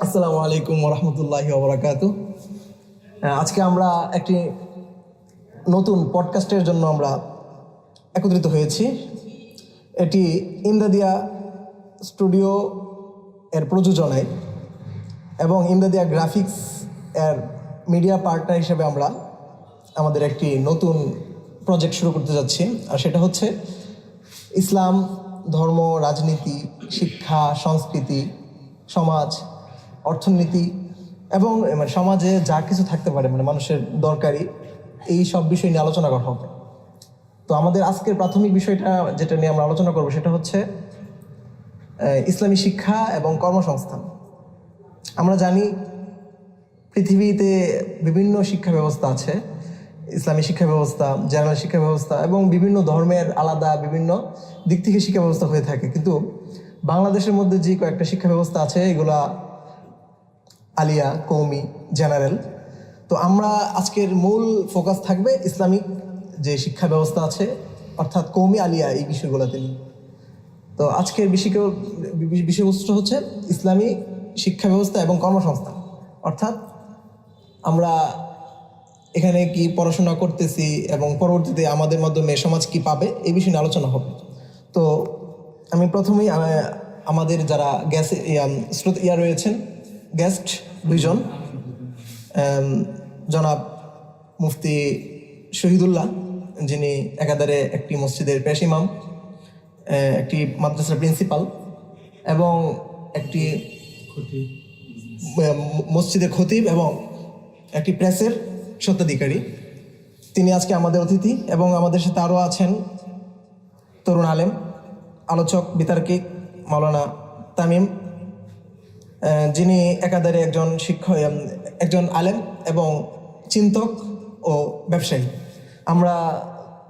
আসসালামু আলাইকুম রহমতুল্লাহি ওবরাকাতু। আজকে আমরা একটি নতুন পডকাস্টের জন্য আমরা একত্রিত হয়েছি। এটি ইমদাদিয়া স্টুডিও এর প্রযোজনায় এবং ইমদাদিয়া গ্রাফিক্স এর মিডিয়া পার্টনার হিসেবে আমরা আমাদের একটি নতুন প্রজেক্ট শুরু করতে যাচ্ছি, আর সেটা হচ্ছে ইসলাম, ধর্ম, রাজনীতি, শিক্ষা, সংস্কৃতি, সমাজ অর্থনীতি এবং মানে সমাজে যা কিছু থাকতে পারে মানে মানুষের দরকারি, এই সব বিষয় নিয়ে আলোচনা করা হবে। তো আমাদের আজকের প্রাথমিক বিষয়টা যেটা নিয়ে আমরা আলোচনা করব সেটা হচ্ছে ইসলামী শিক্ষা এবং কর্মসংস্থান। আমরা জানি পৃথিবীতে বিভিন্ন শিক্ষা ব্যবস্থা আছে, ইসলামী শিক্ষা ব্যবস্থা, জেনারেল শিক্ষা ব্যবস্থা এবং বিভিন্ন ধর্মের আলাদা বিভিন্ন দিক থেকে শিক্ষা ব্যবস্থা হয়ে থাকে। কিন্তু বাংলাদেশের মধ্যে যে কয়েকটা শিক্ষা ব্যবস্থা আছে, এগুলা আলিয়া কৌমি জেনারেল। তো আমরা আজকের মূল ফোকাস থাকবে ইসলামিক যে শিক্ষা ব্যবস্থা আছে, অর্থাৎ কৌমি আলিয়া এই বিষয়গুলোতে তো আজকের বিষয় বিষয়বস্তু হচ্ছে ইসলামী শিক্ষা ব্যবস্থা এবং কর্মসংস্থান। অর্থাৎ আমরা এখানে কি পড়াশোনা করতেছি এবং পরবর্তীতে আমাদের মাধ্যমে সমাজ কি পাবে এই বিষয়ে আলোচনা হবে। তো আমি প্রথমেই আমাদের যারা গ্যাস স্রোত ইয়া রয়েছেন গেস্ট দুইজন। জনাব মুফতি শহীদুল্লাহ, যিনি একাধারে একটি মসজিদের পেশ ইমাম একটি মাদ্রাসার প্রিন্সিপাল এবং একটি মসজিদের খতিব এবং একটি প্রেসের স্বত্বাধিকারী। তিনি আজকে আমাদের অতিথি এবং আমাদের সাথে আরও আছেন তরুণ আলেম, আলোচক, বিতার্কিক মাওলানা তামিম যিনি একাধারে একজন শিক্ষক একজন আলেম এবং চিন্তক ও ব্যবসায়ী। আমরা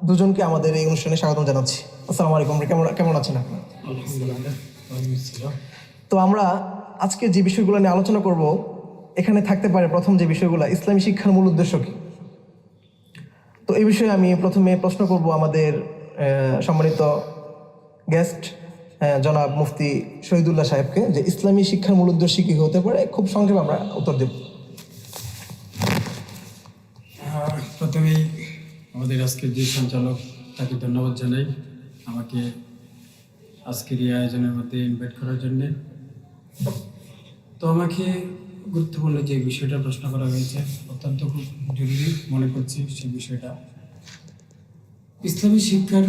দুজনকে আমাদের এই অনুষ্ঠানে স্বাগতম জানাচ্ছি। আসসালামু আলাইকুম কেমন কেমন আছেন আপনার? তো আমরা আজকে যে বিষয়গুলো নিয়ে আলোচনা করব, এখানে থাকতে পারে প্রথম যে বিষয়গুলো, ইসলামী শিক্ষার মূল উদ্দেশ্য কি? তো এই বিষয়ে আমি প্রথমে প্রশ্ন করব আমাদের সম্মানিত গেস্ট জনাব মুফতি শহীদুল্লাহ সাহেবকে যে ইসলামী শিক্ষার মূল উদ্দেশ্য কি হতে পারে, খুব সংক্ষেপে আমরা উত্তর দেব। প্রথমেই আমাদের আজকের যে সঞ্চালক, তাকে ধন্যবাদ জানাই আমাকে আজকের এই আয়োজনের মধ্যে ইনভাইট করার জন্যে। তো আমাকে গুরুত্বপূর্ণ যে বিষয়টা প্রশ্ন করা হয়েছে, অত্যন্ত খুব জরুরি মনে করছি সেই বিষয়টা। ইসলামী শিক্ষার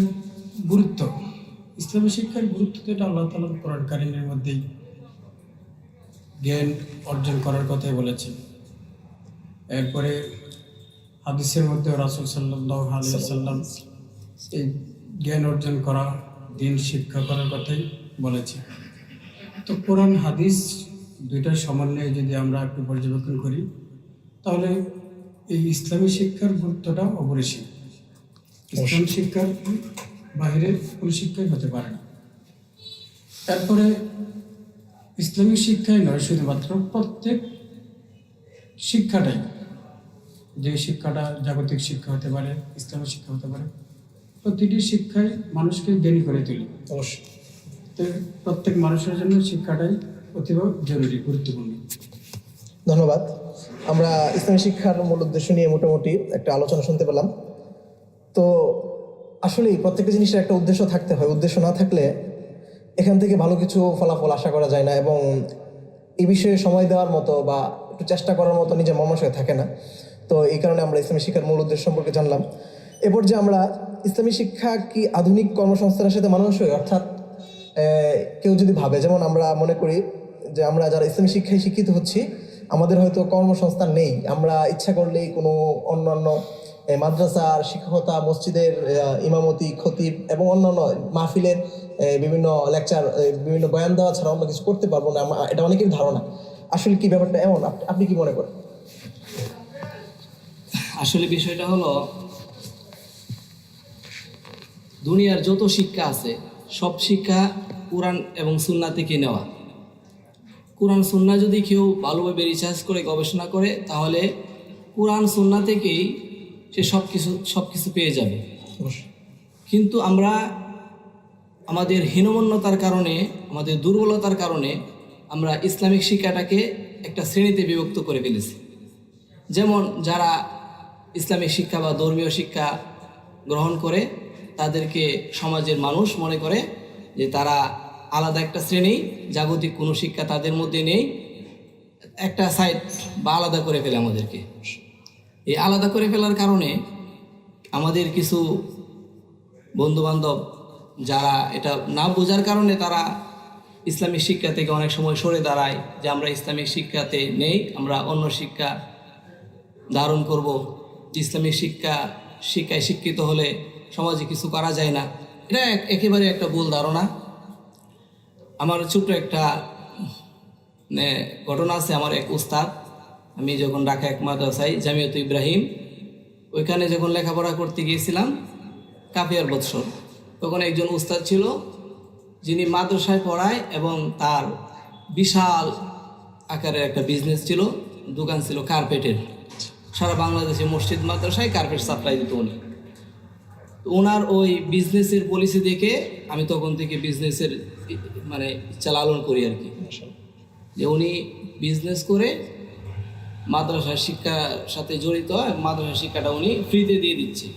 গুরুত্ব ইসলামী শিক্ষার গুরুত্ব তো এটা আল্লাহ তালার কোরআন কারিমের মধ্যেই জ্ঞান অর্জন করার কথাই বলেছে এরপরে হাদিসের মধ্যে রাসুল সাল্লাহ আলিয়াল্লাম এই জ্ঞান অর্জন করা দিন শিক্ষা করার কথাই বলেছে তো কোরআন হাদিস দুইটার সমন্বয়ে যদি আমরা একটু পর্যবেক্ষণ করি তাহলে এই ইসলামী শিক্ষার গুরুত্বটা অপরিসীম। ইসলাম শিক্ষার বাইরে কোনো শিক্ষাই হতে পারে না। তারপরে ইসলামিক শিক্ষায় নয় শুধুমাত্র প্রত্যেক শিক্ষাটাই। যে শিক্ষাটা জাগতিক শিক্ষা হতে পারে ইসলামিক শিক্ষা হতে পারে প্রতিটি শিক্ষায় মানুষকে জ্ঞানী করে তোলে। অবশ্যই। তো প্রত্যেক মানুষের জন্য শিক্ষাটাই অতীব জরুরি গুরুত্বপূর্ণ। ধন্যবাদ। আমরা ইসলামী শিক্ষার মূল উদ্দেশ্য নিয়ে মোটামুটি একটা আলোচনা শুনতে পেলাম। তো আসলেই প্রত্যেকটা জিনিসের একটা উদ্দেশ্য থাকতে হয়। উদ্দেশ্য না থাকলে এখান থেকে ভালো কিছু ফলাফল আশা করা যায় না এবং এই বিষয়ে সময় দেওয়ার মতো বা একটু চেষ্টা করার মতো নিজের মনসয় থাকে না। তো এই কারণে আমরা ইসলামী শিক্ষার মূল উদ্দেশ্য সম্পর্কে জানলাম। এরপর যে আমরা ইসলামী শিক্ষা কি আধুনিক কর্মসংস্থানের সাথে মানুষ মানানসই? অর্থাৎ কেউ যদি ভাবে, যেমন আমরা মনে করি যে আমরা যারা ইসলামী শিক্ষায় শিক্ষিত হচ্ছি, আমাদের হয়তো কর্মসংস্থান নেই। আমরা ইচ্ছা করলেই কোনো অন্যান্য মাদ্রাসার শিক্ষকতা, মসজিদের ইমামতি, খতিব এবং অন্যান্য মাহফিলের বিভিন্ন লেকচার বিভিন্ন বয়ান দেওয়া ছাড়া অন্য কিছু করতে পারব না। এটা অনেকের ধারণা। আসলে কি ব্যাপারটা এমন? আপনি কি মনে করেন? আসলে বিষয়টা হলো, দুনিয়ার যত শিক্ষা আছে, সব শিক্ষা কোরআন এবং সুন্না থেকে নেওয়া। কোরআন, সুন্না যদি কেউ ভালোভাবে রিসার্চ করে, গবেষণা করে, তাহলে কোরআন, সুন্না থেকেই সে সব কিছু সব কিছু পেয়ে যাবে। কিন্তু আমরা আমাদের হীনমন্যতার কারণে, আমাদের দুর্বলতার কারণে আমরা ইসলামিক শিক্ষাটাকে একটা শ্রেণীতে বিভক্ত করে ফেলেছি। যেমন যারা ইসলামিক শিক্ষা বা ধর্মীয় শিক্ষা গ্রহণ করে, তাদেরকে সমাজের মানুষ মনে করে যে তারা আলাদা একটা শ্রেণি, জাগতিক কোনো শিক্ষা তাদের মধ্যে নেই, একটা সাইড বা আলাদা করে ফেলে আমাদেরকে। এই আলাদা করে ফেলার কারণে আমাদের কিছু বন্ধুবান্ধব যারা এটা না বোঝার কারণে তারা ইসলামিক শিক্ষা থেকে অনেক সময় সরে দাঁড়ায় যে আমরা ইসলামিক শিক্ষাতে নেই, আমরা অন্য শিক্ষা ধারণ করব। ইসলামিক শিক্ষা, শিক্ষায় শিক্ষিত হলে সমাজে কিছু করা যায় না। এটা একেবারে একটা ভুল ধারণা। আমার ছোট্ট একটা ঘটনা আছে, আমার এক উস্তাদ। আমি যখন ঢাকা এক মাদ্রাসায় জামিয়ত ইব্রাহিম, ওইখানে যখন লেখাপড়া করতে গিয়েছিলাম কাপিয়ার বৎসর, তখন একজন উস্তাদ ছিল, যিনি মাদ্রাসায় পড়ায় এবং তার বিশাল আকারের একটা বিজনেস ছিল, দোকান ছিল কার্পেটের। সারা বাংলাদেশে মসজিদ, মাদ্রাসায় কার্পেট সাপ্লাই দিত উনি। ওনার ওই বিজনেসের পলিসি দেখে আমি তখন থেকে বিজনেসের মানে ইচ্ছা লালন করি আর কি। যে উনি বিজনেস করে মাদ্রাসা শিক্ষার সাথে জড়িত এবং মাদ্রাসা শিক্ষাটা উনি ফ্রিতে দিয়ে দিচ্ছে।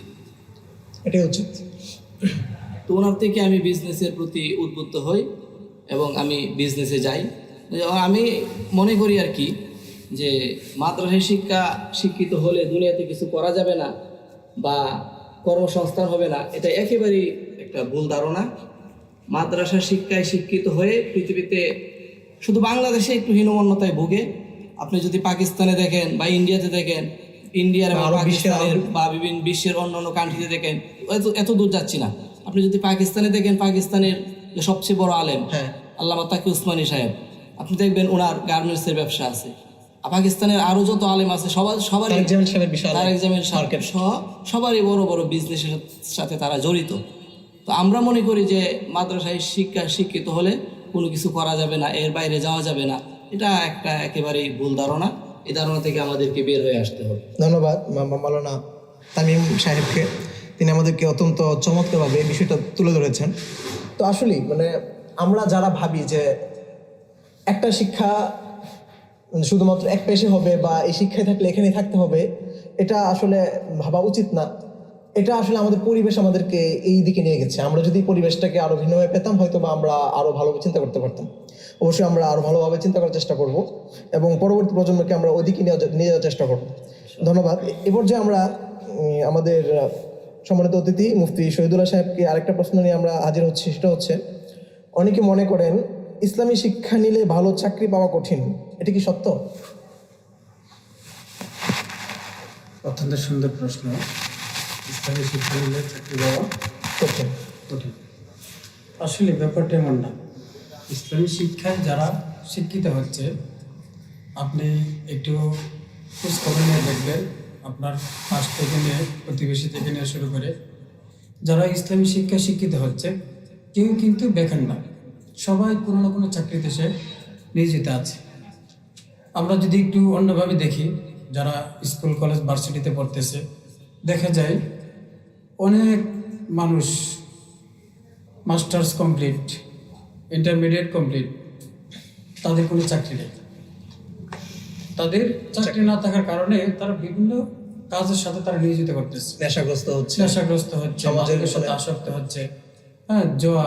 এটাই উচিত তো ওনার থেকে আমি বিজনেসের প্রতি উদ্বুদ্ধ হই এবং আমি বিজনেসে যাই। আমি মনে করি আর কি যে মাদ্রাসায় শিক্ষা শিক্ষিত হলে দুনিয়াতে কিছু করা যাবে না বা কর্মসংস্থান হবে না এটা একেবারেই একটা ভুল ধারণা। মাদ্রাসা শিক্ষায় শিক্ষিত হয়ে পৃথিবীতে শুধু বাংলাদেশে একটু হীনমন্যতায় ভোগে আপনি যদি পাকিস্তানে দেখেন বা ইন্ডিয়াতে দেখেন ইন্ডিয়ার বা পাকিস্তানের বা বিভিন্ন বিশ্বের অন্য অন্য কান্ট্রিতে দেখেন এত এত দূর যাচ্ছি না আপনি যদি পাকিস্তানে দেখেন পাকিস্তানের সবচেয়ে বড় আলেম হ্যাঁ। আল্লামা তাকি উসমানী সাহেব আপনি দেখবেন ওনার গার্মেন্টসের ব্যবসা আছে পাকিস্তানের আরও যত আলেম আছে সবার। সহ সবারই বড় বড় বিজনেসের সাথে তারা জড়িত তো আমরা মনে করি যে মাদ্রাসায় শিক্ষা শিক্ষিত হলে কোনো কিছু করা যাবে না এর বাইরে যাওয়া যাবে না এটা একটা একেবারেই ভুল ধারণা। এই ধারণা থেকে আমাদেরকে বের হয়ে আসতে হবে। ধন্যবাদ, মা- মাওলানা তামিম সাহেবকে। তিনি আমাদেরকে অত্যন্ত চমৎকারভাবে এই বিষয়টা তুলে ধরেছেন। তো আসলেই মানে আমরা যারা ভাবি যে একটা শিক্ষা মানে শুধুমাত্র এক পেশে হবে বা এই শিক্ষায় থাকলে এখানেই থাকতে হবে, এটা আসলে ভাবা উচিত না। এটা আসলে আমাদের পরিবেশ আমাদেরকে এই দিকে নিয়ে গেছে। আমরা যদি পরিবেশটাকে আরও ভিন্নভাবে পেতাম হয়তো বা আমরা আরও ভালোভাবে চিন্তা করতে পারতাম। অবশ্যই আমরা আরও ভালোভাবে চিন্তা করার চেষ্টা করব এবং পরবর্তী প্রজন্মকে আমরা ওইদিকে নিয়ে নিয়ে যাওয়ার চেষ্টা করব। ধন্যবাদ। এ পর্যায়ে আমরা আমাদের সম্মানিত অতিথি মুফতি শহীদুল্লাহ সাহেবকে আরেকটা প্রশ্ন নিয়ে আমরা হাজির হচ্ছি। সেটা হচ্ছে অনেকে মনে করেন ইসলামী শিক্ষা নিলে ভালো চাকরি পাওয়া কঠিন। এটা কি সত্য? অত্যন্ত সুন্দর প্রশ্ন। চাকরি পাওয়া কঠিন কঠিন। আসলে ব্যাপারটা এমন না। ইসলামী শিক্ষায় যারা শিক্ষিত হচ্ছে, আপনি একটু খোঁজখবর নিয়ে দেখবেন, আপনার পাশ থেকে নিয়ে, প্রতিবেশী থেকে নিয়ে শুরু করে। যারা ইসলামী শিক্ষায় শিক্ষিত হচ্ছে, কেউ কিন্তু বেকার না। সবাই কোনো না কোনো চাকরিতে সে নিয়োজিত আছে। আমরা যদি একটু অন্যভাবে দেখি, যারা স্কুল, কলেজ, ভার্সিটিতে পড়তেছে, দেখা যায় অনেক মানুষ মাস্টার্স কমপ্লিট ইন্টারমিডিয়েট কমপ্লিট তাদের কোনো চাকরি নেই। তাদের চাকরি না থাকার কারণে তারা বিভিন্ন কাজের সাথে তারা নিয়োজিত করতেছে। নেশাগ্রস্ত হচ্ছে। নেশাগ্রস্ত হচ্ছে সমাজের সাথে। আসক্ত হচ্ছে। হ্যাঁ জোয়া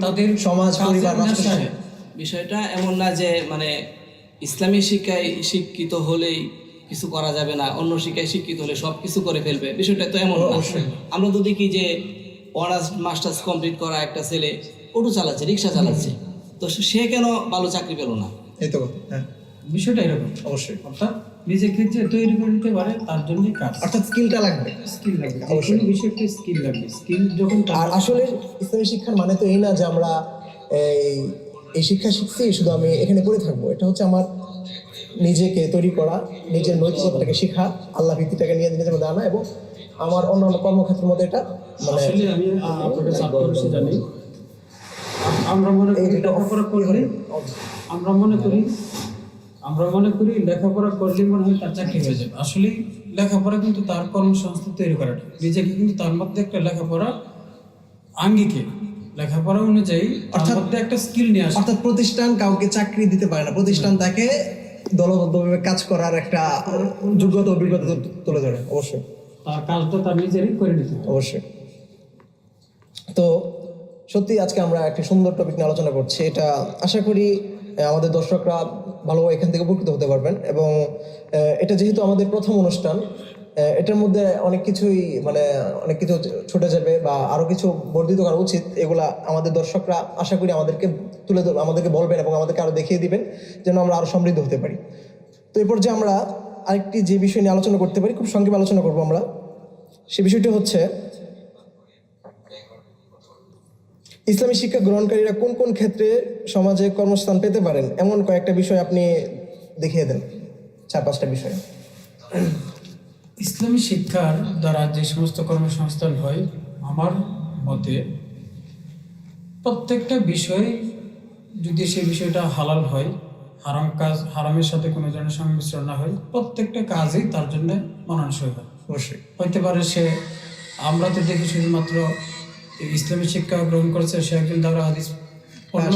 তাদের সমাজ, পরিবার হচ্ছে। বিষয়টা এমন না যে মানে ইসলামী শিক্ষায় শিক্ষিত হলেই কিছু করা যাবে না অন্য শিক্ষায় শিক্ষিত হলে সব কিছু করে ফেলবে। বিষয়টা তো এমন অবশ্যই। আমরা তো দেখি যে অনার্স মাস্টার্স কমপ্লিট করা একটা ছেলে অটো চালাচ্ছে রিক্সা চালাচ্ছে। তো সে কেন ভালো চাকরি পেল না? এই তো কথা হ্যাঁ। বিষয়টা এরকম। অবশ্যই। অর্থাৎ নিজেকে যে তৈরি করে নিতে পারে তার জন্য কাজ। অর্থাৎ স্কিলটা লাগবে। স্কিল লাগবে। অবশ্যই। কোনো বিষয়ে একটা স্কিল লাগবে। স্কিল যখন তার- আর আসলে ইসলামী শিক্ষার মানে তো এই না যে আমরা এই এই শিক্ষা শিখছি শুধু আমি এখানে পড়ে থাকব। এটা হচ্ছে আমার নিজেকে তৈরি করা নিজের নৈতিকতাটাকে শেখা আল্লাহ ভিত্তিটাকে নিয়ে নিজের মধ্যে আনা এবং আমার অন্যান্য কর্মক্ষেত্রের মধ্যে এটা মানে জানি। আমরা মনে করি লেখাপড়া করলে আমরা মনে করি আমরা মনে করি লেখাপড়া করলে মনে হয় তার চাকরি হয়ে যাবে। আসলে লেখাপড়া কিন্তু তার কর্মসংস্থান তৈরি করাটা। নিজেকে কিন্তু তার মধ্যে একটা লেখাপড়া আঙ্গিকে। লেখাপড়া অনুযায়ী অর্থাৎ- একটা স্কিল নিয়ে আসে। অর্থাৎ প্রতিষ্ঠান কাউকে চাকরি দিতে পারে না। প্রতিষ্ঠান তাকে দলবদ্ধভাবে কাজ করার একটা যোগ্যতা অভিজ্ঞতা তুলে ধরে অবশ্যই। তার কাজটা তার নিজেরই করে নিতে অবশ্যই। তো সত্যি আজকে আমরা একটি সুন্দর টপিক নিয়ে আলোচনা করছি। এটা আশা করি আমাদের দর্শকরা ভালোভাবে এখান থেকে উপকৃত হতে পারবেন এবং এটা যেহেতু আমাদের প্রথম অনুষ্ঠান এটার মধ্যে অনেক কিছুই মানে অনেক কিছু ছুটে যাবে বা আরও কিছু বর্ধিত করা উচিত, এগুলা আমাদের দর্শকরা আশা করি আমাদেরকে তুলে আমাদেরকে বলবেন এবং আমাদেরকে আরও দেখিয়ে দিবেন যেন আমরা আরও সমৃদ্ধ হতে পারি। তো এরপর যে আমরা আরেকটি যে বিষয় নিয়ে আলোচনা করতে পারি, খুব সংক্ষেপে আলোচনা করব আমরা। সে বিষয়টি হচ্ছে, ইসলামী শিক্ষা গ্রহণকারীরা কোন কোন ক্ষেত্রে সমাজে কর্মস্থান পেতে পারেন? এমন কয়েকটা বিষয় আপনি দেখিয়ে দেন, চার পাঁচটা বিষয়। ইসলামী শিক্ষার দ্বারা যে সমস্ত কর্মসংস্থান হয় আমার মতে প্রত্যেকটা বিষয় যদি সেই বিষয়টা হালাল হয় হারাম কাজ হারামের সাথে কোনো ধরনের সংমিশ্রণ না হয় প্রত্যেকটা কাজই তার জন্য মানানসই হয়। অবশ্যই। হইতে পারে সে আমরা তো দেখি শুধুমাত্র ইসলামী শিক্ষা গ্রহণ করেছে সে একজন দ্বারা হাদিস পড়ল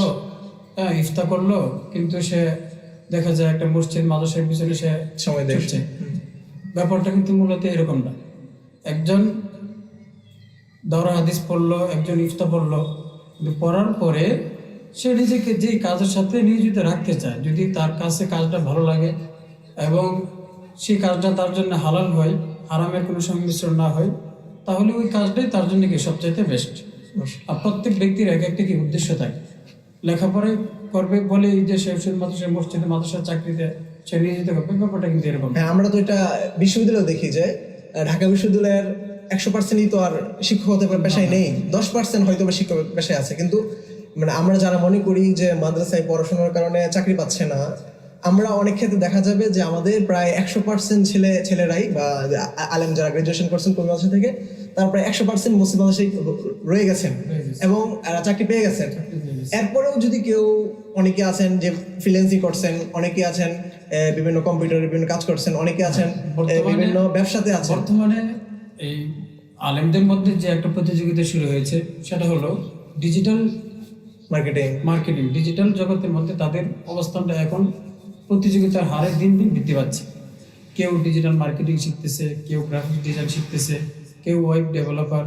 হ্যাঁ ইফতা করল কিন্তু সে দেখা যায় একটা মসজিদ মাদ্রাসার পিছনে সে সময় দেয়। ব্যাপারটা কিন্তু মূলত এরকম না। একজন দরা হাদিস পড়ল, একজন ইফতা পড়ল, কিন্তু পড়ার পরে সে নিজেকে যেই কাজের সাথে নিয়োজিত রাখতে চায়, যদি তার কাছে কাজটা ভালো লাগে এবং সেই কাজটা তার জন্য হালাল হয়, হারামের কোনো সংমিশ্রণ না হয়, তাহলে ওই কাজটাই তার জন্য কি সবচাইতে বেস্ট আর প্রত্যেক ব্যক্তির এক একটা কি উদ্দেশ্য থাকে? লেখাপড়ায় করবে বলে এই যে সে শুধুমাত্র সে মসজিদে মাদ্রাসার চাকরিতে সে নিয়োজিত করবে ব্যাপারটা কিন্তু এরকম। হ্যাঁ আমরা তো এটা বিশ্ববিদ্যালয় দেখি যে ঢাকা বিশ্ববিদ্যালয়ের একশো পার্সেন্টই তো আর শিক্ষকতা পেশায় নেই। দশ পার্সেন্ট হয়তো বা শিক্ষক পেশায় আছে কিন্তু মানে আমরা যারা মনে করি যে মাদ্রাসায় পড়াশোনার কারণে চাকরি পাচ্ছে না আমরা অনেক ক্ষেত্রে দেখা যাবে যে আমাদের প্রায় একশো পার্সেন্ট ছেলে ছেলেরাই বা আলেম যারা গ্রাজুয়েশন করছেন কোন মাদ্রাসা থেকে তার প্রায় একশো পার্সেন্ট মুসলিম মাদ্রাসায় রয়ে গেছেন এবং চাকরি পেয়ে গেছেন। এরপরেও যদি কেউ অনেকে আছেন যে ফ্রিল্যান্সিং করছেন অনেকে আছেন বিভিন্ন কম্পিউটারে বিভিন্ন কাজ করছেন অনেকে আছেন বিভিন্ন ব্যবসাতে আছেন। বর্তমানে এই আলেমদের মধ্যে যে একটা প্রতিযোগিতা শুরু হয়েছে সেটা হলো ডিজিটাল মার্কেটিং মার্কেটিং ডিজিটাল জগতের মধ্যে তাদের অবস্থানটা এখন প্রতিযোগিতার হারে দিন দিন বৃদ্ধি পাচ্ছে। কেউ ডিজিটাল মার্কেটিং শিখতেছে কেউ গ্রাফিক ডিজাইন শিখতেছে কেউ ওয়েব ডেভেলপার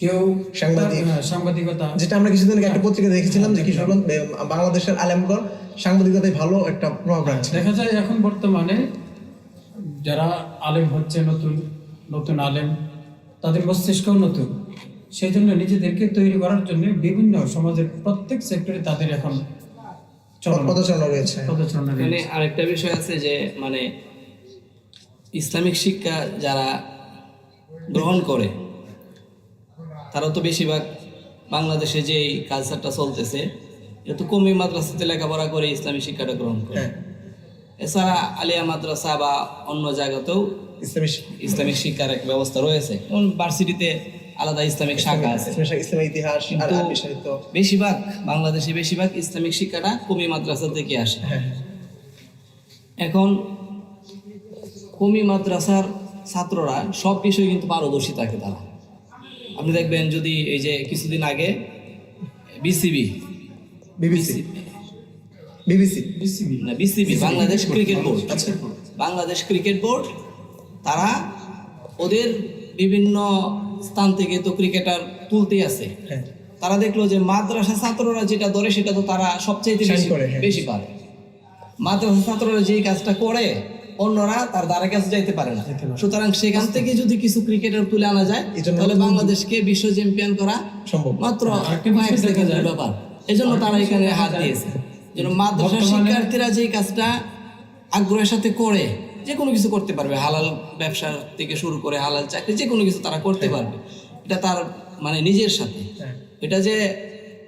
কেউ সাংবাদিক। হ্যাঁ, সাংবাদিকতা। যেটা আমরা কিছুদিন আগে একটা পত্রিকা দেখেছিলাম যে কিশোরগঞ্জ বাংলাদেশের আলেমগণ সাংবাদিকতায় ভালো একটা প্রভাব রাখছে দেখা যায় এখন বর্তমানে যারা আলেম হচ্ছে নতুন নতুন আলেম তাদের মস্তিষ্কও নতুন। সেই জন্য নিজেদেরকে তৈরি করার জন্য বিভিন্ন সমাজের প্রত্যেক সেক্টরে তাদের এখন পদচারণা রয়েছে। পদচারণা রয়েছে। আরেকটা বিষয় আছে যে মানে ইসলামিক শিক্ষা যারা গ্রহণ করে। তারা তো বেশিরভাগ বাংলাদেশে যে এই কালচারটা চলতেছে এটা তো কমি মাদ্রাসাতে লেখাপড়া করে ইসলামী শিক্ষাটা গ্রহণ করে। হ্যাঁ। এছাড়া আলিয়া মাদ্রাসা বা অন্য জায়গাতেও ইসলামী ইসলামিক শিক্ষার এক ব্যবস্থা রয়েছে। যেমন ভার্সিটিতে আলাদা ইসলামিক শাখা আছে। ইসলামী- ইসলামী ইতিহাস বেশিরভাগ বাংলাদেশে বেশিরভাগ ইসলামিক শিক্ষাটা কমি মাদ্রাসা থেকে আসে। হ্যাঁ। এখন কমি মাদ্রাসার ছাত্ররা সব বিষয়ে কিন্তু পারদর্শী থাকে তারা। আপনি দেখবেন যদি এই যে কিছুদিন আগে বিসিবি বিবিসি। বিবিসি। বিসিবি না বিসিবি বাংলাদেশ ক্রিকেট বোর্ড। আচ্ছা। বাংলাদেশ ক্রিকেট বোর্ড তারা ওদের বিভিন্ন স্থান থেকে তো ক্রিকেটার তুলতেই আছে। হ্যাঁ। তারা দেখল যে মাদ্রাসা ছাত্ররা যেটা ধরে সেটা তো তারা সবচেয়ে বেশি হ্যাঁ। বেশি পারে। মাদ্রাসা ছাত্ররা যেই কাজটা করে অন্যরা তার দ্বারা কাছে যাইতে পারে না। সুতরাং সেখান থেকে যদি কিছু ক্রিকেটার তুলে আনা যায় তাহলে বাংলাদেশকে বিশ্ব চ্যাম্পিয়ন করা সম্ভব। মাত্র কয়েক সেকেন্ডের ব্যাপার। এই জন্য তারা এখানে হাত দিয়েছে। যেন মাদ্রাসা শিক্ষার্থীরা যেই কাজটা আগ্রহের সাথে করে যে কোনো কিছু করতে পারবে। হালাল ব্যবসা থেকে শুরু করে হালাল চাকরি যে কোনো কিছু তারা করতে পারবে। এটা তার মানে নিজের সাথে। হ্যাঁ। এটা যে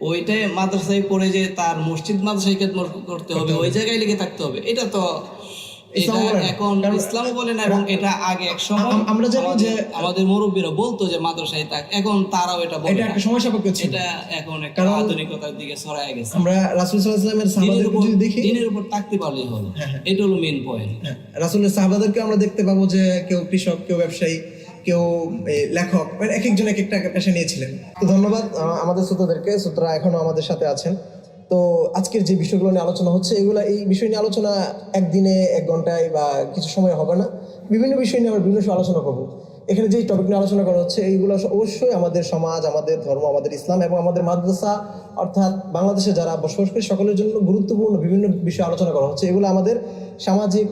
ওইটাই মাদ্রাসায় পড়ে যে তার মসজিদ মাদ্রাসায় করতে হবে ওই জায়গায় লেগে থাকতে হবে এটা তো এটা ইসলাম বলে না। এখন ইসলামও বলে না এবং এটা আগে এক সময় আমরা জানি যে- আমাদের মুরব্বীরা বলতো যে মাদ্রাসায় থাক এখন তারাও এটা বলে এটা একটা সময় সাপেক্ষ ছিল। এটা এখন একটা আধুনিকতার দিকে ছড়ায় গেছে। আমরা রাসুল সাল্লাহামের দিনের সাহাবাদেরকে যদি দেখি দিনের উপর থাকতে পারলেই হলো। হ্যাঁ, হ্যাঁ। এটা হলো পয়েন্ট হ্যাঁ, রাসুলের সাহাবাদেরকে আমরা দেখতে পাবো যে কেউ কৃষক কেউ ব্যবসায়ী কেউ লেখক মানে এক একজন এক একটা পেশা নিয়েছিলেন। তো ধন্যবাদ আমাদের শ্রোতাদেরকে। শ্রোতারা এখনও আমাদের সাথে আছেন। তো আজকের যে বিষয়গুলো নিয়ে আলোচনা হচ্ছে, এগুলো এই বিষয় নিয়ে আলোচনা একদিনে এক ঘন্টায় বা কিছু সময় হবে না। বিভিন্ন বিষয় নিয়ে আমরা বিভিন্ন সময় আলোচনা করব। এখানে যে টপিক নিয়ে আলোচনা করা হচ্ছে, এইগুলো অবশ্যই আমাদের সমাজ, আমাদের ধর্ম, আমাদের ইসলাম এবং আমাদের মাদ্রাসা, অর্থাৎ বাংলাদেশে যারা বসবাস করে, সকলের জন্য গুরুত্বপূর্ণ বিভিন্ন বিষয়ে আলোচনা করা হচ্ছে। এগুলো আমাদের সামাজিক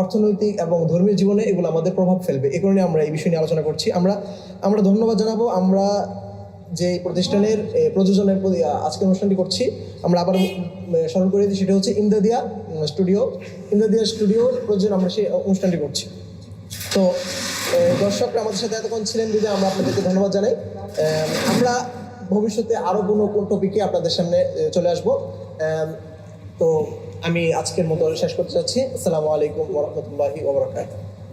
অর্থনৈতিক এবং ধর্মীয় জীবনে এগুলো আমাদের প্রভাব ফেলবে। এ কারণে আমরা এই বিষয় নিয়ে আলোচনা করছি। আমরা আমরা ধন্যবাদ জানাব। আমরা যে প্রতিষ্ঠানের প্রযোজনের প্রতি আ, আজকের অনুষ্ঠানটি করছি আমরা আবার স্মরণ করে দিই সেটা হচ্ছে ইন্দাদিয়া স্টুডিও। ইন্দাদিয়া স্টুডিও প্রযোজন আমরা সেই অনুষ্ঠানটি করছি। তো দর্শকরা আমাদের সাথে এতক্ষণ ছিলেন যদি আমরা আপনাদেরকে ধন্যবাদ জানাই। আমরা ভবিষ্যতে আরও কোনো কোন টপিকে আপনাদের সামনে চলে আসব। তো আমি আজকের মতো শেষ করতে চাচ্ছি আসসালামু আলাইকুম রহমতুল্লাহি ওবরাকাতুহ